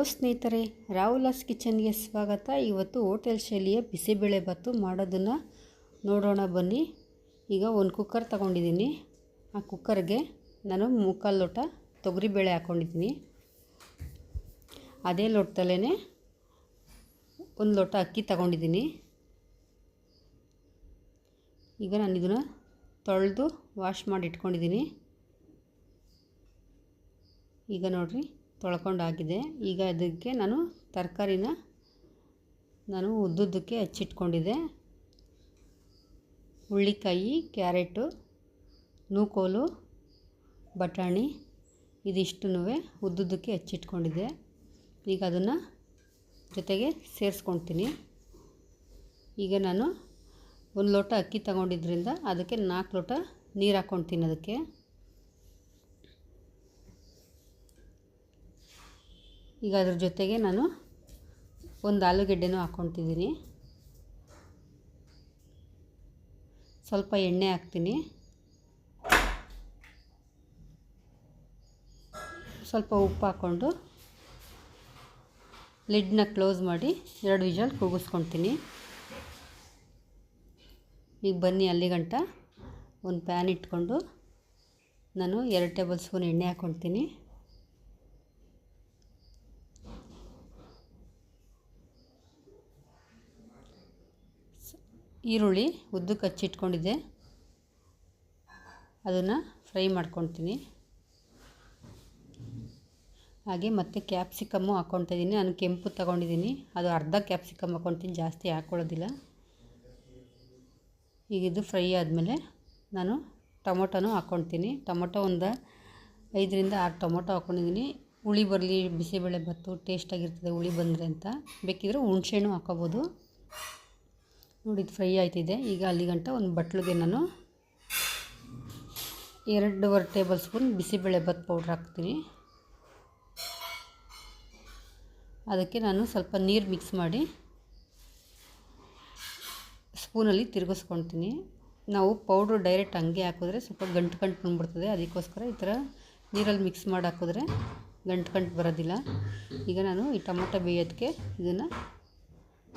Hello ಸ್ನೇಹಿತರೆ ರಾಹುಲಾಸ್ ಕಿಚನ್ಗೆ ಸ್ವಾಗತ. ಇವತ್ತು ಹೋಟೆಲ್ ಶೈಲಿಯ ಬಿಸಿಬೇಳೆಭಾತು ಮಾಡೋದನ್ನು ನೋಡೋಣ ಬನ್ನಿ. ಈಗ ಒಂದು ಕುಕ್ಕರ್ ತಗೊಂಡಿದ್ದೀನಿ. ಆ ಕುಕ್ಕರ್ಗೆ ನಾನು ಮುಕ್ಕಾಲು ಲೋಟ ತೊಗರಿಬೇಳೆ ಹಾಕ್ಕೊಂಡಿದ್ದೀನಿ ಅದೇ ಲೋಟದಲ್ಲೇ ಒಂದು ಲೋಟ ಅಕ್ಕಿ ತಗೊಂಡಿದ್ದೀನಿ. ಈಗ ನಾನು ಇದನ್ನು ತೊಳೆದು ವಾಶ್ ಮಾಡಿ ಇಟ್ಕೊಂಡಿದ್ದೀನಿ. ಈಗ ನೋಡಿರಿ. ತೊಳ್ಕೊಂಡಾಗಿದೆ. ಈಗ ಅದಕ್ಕೆ ನಾನು ತರಕಾರಿನ ನಾನು ಉದ್ದುದ್ದಕ್ಕೆ ಹಚ್ಚಿಟ್ಕೊಂಡಿದ್ದೆ. ಹುಳ್ಳಿಕಾಯಿ ಕ್ಯಾರೆಟು, ನೂಕೋಲು, ಬಟಾಣಿ ಇದಿಷ್ಟನ್ನೂ ಉದ್ದುದ್ದಕ್ಕೆ ಹಚ್ಚಿಟ್ಕೊಂಡಿದ್ದೆ. ಈಗ ಅದನ್ನು ಜೊತೆಗೆ ಸೇರಿಸ್ಕೊಳ್ತೀನಿ. ಈಗ ನಾನು ಒಂದು ಲೋಟ ಅಕ್ಕಿ ತಗೊಂಡಿದ್ದರಿಂದ ಅದಕ್ಕೆ ನಾಲ್ಕು ಲೋಟ ನೀರು ಹಾಕ್ಕೊಳ್ತೀನಿ ಅದಕ್ಕೆ ಈಗ ಅದ್ರ ಜೊತೆಗೆ ನಾನು ಒಂದು ಆಲೂಗೆಡ್ಡೆನೂ ಹಾಕ್ಕೊತಿದ್ದೀನಿ ಸ್ವಲ್ಪ ಎಣ್ಣೆ ಹಾಕ್ತೀನಿ. ಸ್ವಲ್ಪ ಉಪ್ಪು ಹಾಕ್ಕೊಂಡು ಲಿಡ್ನ ಕ್ಲೋಸ್ ಮಾಡಿ ಎರಡು ವಿಜಲ್ ಕೂಗಿಸ್ಕೊತೀನಿ ಈಗ ಬನ್ನಿ ಅಲ್ಲಿಗಂಟ ಒಂದು ಪ್ಯಾನ್ ಇಟ್ಕೊಂಡು ನಾನು ಎರಡು ಟೇಬಲ್ ಸ್ಪೂನ್ ಎಣ್ಣೆ ಹಾಕ್ಕೊತೀನಿ ಈರುಳ್ಳಿ ಉದ್ದಕ್ಕೆ ಹಚ್ಚಿಟ್ಕೊಂಡಿದ್ದೆ. ಅದನ್ನು ಫ್ರೈ ಮಾಡ್ಕೊತೀನಿ ಹಾಗೆ ಮತ್ತು ಕ್ಯಾಪ್ಸಿಕಮ್ಮು ಹಾಕ್ಕೊತಾ ಇದ್ದೀನಿ ನಾನು ಕೆಂಪು ತಗೊಂಡಿದ್ದೀನಿ ಅದು ಅರ್ಧ ಕ್ಯಾಪ್ಸಿಕಮ್ ಹಾಕ್ಕೊತೀನಿ ಜಾಸ್ತಿ ಹಾಕ್ಕೊಳ್ಳೋದಿಲ್ಲ ಈಗ ಇದು ಫ್ರೈ ಆದಮೇಲೆ ನಾನು ಟೊಮೊಟೊನೂ ಹಾಕ್ಕೊತೀನಿ ಟೊಮೊಟೊ ಒಂದು ಐದರಿಂದ ಆರು ಟೊಮೊಟೊ ಹಾಕ್ಕೊಂಡಿದ್ದೀನಿ ಹುಳಿ ಬರಲಿ ಬಿಸಿಬೇಳೆ ಬತ್ತು ಟೇಸ್ಟಾಗಿರ್ತದೆ ಹುಳಿ ಬಂದರೆ ಅಂತ. ಬೇಕಿದ್ರೆ ಹುಣ್ಸೆಹಣ್ಣು ಹಾಕೋಬೋದು. ನೋಡಿ, ಇದು ಫ್ರೈ ಆಯ್ತಿದೆ. ಈಗ ಅಲ್ಲಿ ಗಂಟ ಒಂದು ಬಟ್ಲಿಗೆ ನಾನು ಎರಡೂವರೆ tablespoon bisibele bath powder ಹಾಕ್ತೀನಿ. ಅದಕ್ಕೆ ನಾನು ಸ್ವಲ್ಪ ನೀರು ಮಿಕ್ಸ್ ಮಾಡಿ ಸ್ಪೂನಲ್ಲಿ ತಿರುಗಿಸ್ಕೊಳ್ತೀನಿ. ನಾವು ಪೌಡ್ರು ಡೈರೆಕ್ಟ್ ಹಂಗೆ ಹಾಕಿದ್ರೆ ಸ್ವಲ್ಪ ಗಂಟು ಗಂಟು ಬಂದ್ಬಿಡ್ತದೆ. ಅದಕ್ಕೋಸ್ಕರ ಈ ಥರ ನೀರಲ್ಲಿ ಮಿಕ್ಸ್ ಮಾಡಿ ಹಾಕಿದ್ರೆ ಗಂಟು ಗಂಟು ಬರೋದಿಲ್ಲ. ಈಗ ನಾನು ಈ ಟೊಮೊಟೊ ಬೇಯೋದಕ್ಕೆ ಇದನ್ನು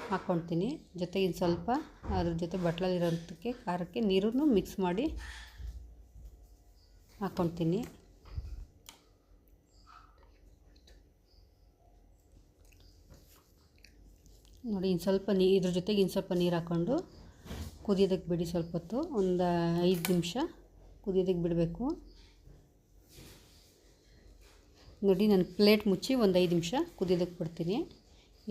ಹಾಕ್ಕೊಳ್ತೀನಿ. ಜೊತೆಗೆ ಇನ್ನು ಸ್ವಲ್ಪ ಅದ್ರ ಜೊತೆ ಬಟ್ಲಲ್ಲಿರೋದಕ್ಕೆ ಖಾರಕ್ಕೆ ನೀರನ್ನು ಮಿಕ್ಸ್ ಮಾಡಿ ಹಾಕ್ಕೊಳ್ತೀನಿ. ನೋಡಿ ಇನ್ನು ಸ್ವಲ್ಪ ನೀ, ಇದ್ರ ಜೊತೆಗೆ ಇನ್ನು ಸ್ವಲ್ಪ ನೀರು ಹಾಕ್ಕೊಂಡು ಕುದಿಯೋದಕ್ಕೆ ಬಿಡಿ ಸ್ವಲ್ಪ ಹೊತ್ತು. ಒಂದು ಐದು ನಿಮಿಷ ಕುದಿಯೋದಕ್ಕೆ ಬಿಡಬೇಕು. ನೋಡಿ, ನಾನು ಪ್ಲೇಟ್ ಮುಚ್ಚಿ ಒಂದು ಐದು ನಿಮಿಷ ಕುದಿಯೋದಕ್ಕೆ ಬಿಡ್ತೀನಿ.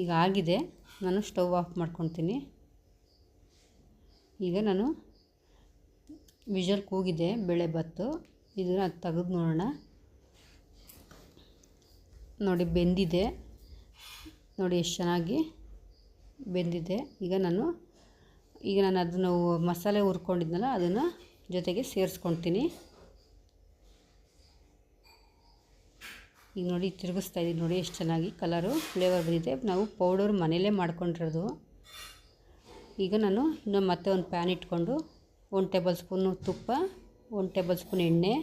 ಈಗ ಆಗಿದೆ. ನಾನು ಸ್ಟವ್ ಆಫ್ ಮಾಡ್ಕೊತೀನಿ ಈಗ ನಾನು ವಿಜಲ್ ಕೂಗಿದೆ, ಬೇಳೆ ಬತ್ತು. ಇದನ್ನು ತೆಗೆದು ನೋಡೋಣ. ನೋಡಿ, ಬೆಂದಿದೆ. ನೋಡಿ, ಎಷ್ಟು ಚೆನ್ನಾಗಿ ಬೆಂದಿದೆ. ಈಗ ನಾನು ಈಗ ನಾನು ಅದನ್ನು ಮಸಾಲೆ ಹುರ್ಕೊಂಡಿದ್ನಲ್ಲ, ಅದನ್ನು ಜೊತೆಗೆ ಸೇರಿಸ್ಕೊಳ್ತೀನಿ. ಈಗ ನೋಡಿ ತಿರುಗಿಸ್ತಾ ಇದ್ದೀನಿ ನೋಡಿ ಎಷ್ಟು ಚೆನ್ನಾಗಿ ಕಲರು ಫ್ಲೇವರ್ ಬಂದಿದೆ. ನಾವು ಪೌಡರ್ ಮನೇಲೇ ಮಾಡ್ಕೊಂಡಿರೋದು. ಈಗ ನಾನು ಇನ್ನು ಮತ್ತೆ ಒಂದು ಪ್ಯಾನ್ ಇಟ್ಕೊಂಡು ಒಂದು ಟೇಬಲ್ ಸ್ಪೂನು ತುಪ್ಪ, ಒಂದು ಟೇಬಲ್ ಸ್ಪೂನ್ ಎಣ್ಣೆ,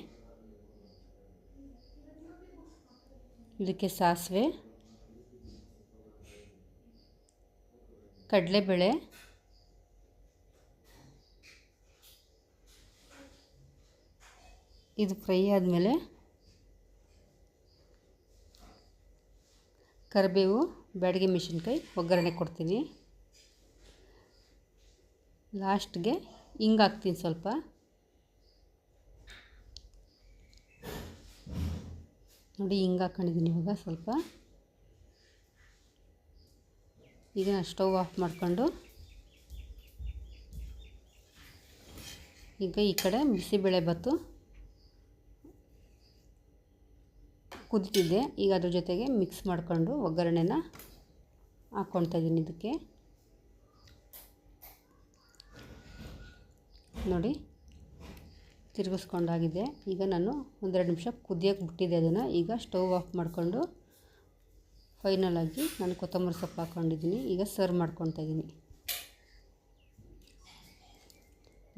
ಇದಕ್ಕೆ ಸಾಸಿವೆ, ಕಡಲೆಬೇಳೆ, ಇದು ಫ್ರೈ ಆದಮೇಲೆ ಕರಿಬೇವು, ಬ್ಯಾಡಗಿ ಮೆಣಸಿನ್ಕಾಯಿ, ಒಗ್ಗರಣೆ ಕೊಡ್ತೀನಿ. ಲಾಸ್ಟ್ಗೆ ಹಿಂಗೆ ಹಾಕ್ತೀನಿ ಸ್ವಲ್ಪ. ನೋಡಿ ಹಿಂಗೆ ಹಾಕ್ಕೊಂಡಿದ್ದೀನಿ ಇವಾಗ ಸ್ವಲ್ಪ. ಈಗ ಸ್ಟೌವ್ ಆಫ್ ಮಾಡಿಕೊಂಡು ಈಗ ಈ ಕಡೆ ಬಿಸಿಬೇಳೆ ಭಾತು ಕುದಿತಿದ್ದೆ ಈಗ ಅದ್ರ ಜೊತೆಗೆ ಮಿಕ್ಸ್ ಮಾಡಿಕೊಂಡು ಒಗ್ಗರಣೆನ ಹಾಕ್ಕೊಳ್ತಾ ಇದ್ದೀನಿ ಇದಕ್ಕೆ. ನೋಡಿ, ತಿರುಗಿಸ್ಕೊಂಡಾಗಿದೆ. ಈಗ ನಾನು ಒಂದೆರಡು ನಿಮಿಷ ಕುದಿಯೋಕೆ ಬಿಟ್ಟಿದ್ದೆ ಅದನ್ನು. ಈಗ ಸ್ಟವ್ ಆಫ್ ಮಾಡಿಕೊಂಡು ಫೈನಲಾಗಿ ನಾನು ಕೊತ್ತಂಬರಿ ಸೊಪ್ಪು ಹಾಕ್ಕೊಂಡಿದ್ದೀನಿ ಈಗ ಸರ್ವ್ ಮಾಡ್ಕೊತಾ ಇದ್ದೀನಿ.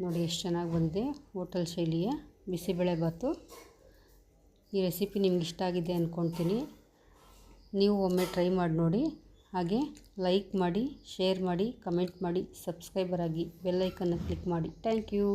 ನೋಡಿ, ಎಷ್ಟು ಚೆನ್ನಾಗಿ ಬಂದಿದೆ. ಹೋಟೆಲ್ ಶೈಲಿಯ ಬಿಸಿಬೇಳೆ ಭಾತು ಈ ರೆಸಿಪಿ ನಿಮ್ಗೆ ಇಷ್ಟ ಆಗಿದೆ ಅಂದ್ಕೊತೀನಿ ನೀವು ಒಮ್ಮೆ ಟ್ರೈ ಮಾಡಿ ನೋಡಿ. ಹಾಗೆ ಲೈಕ್ ಮಾಡಿ, ಶೇರ್ ಮಾಡಿ, ಕಮೆಂಟ್ ಮಾಡಿ, ಸಬ್ಸ್ಕ್ರೈಬರ್ ಆಗಿ ಬೆಲ್ಲೈಕನ್ನು ಕ್ಲಿಕ್ ಮಾಡಿ. Thank you.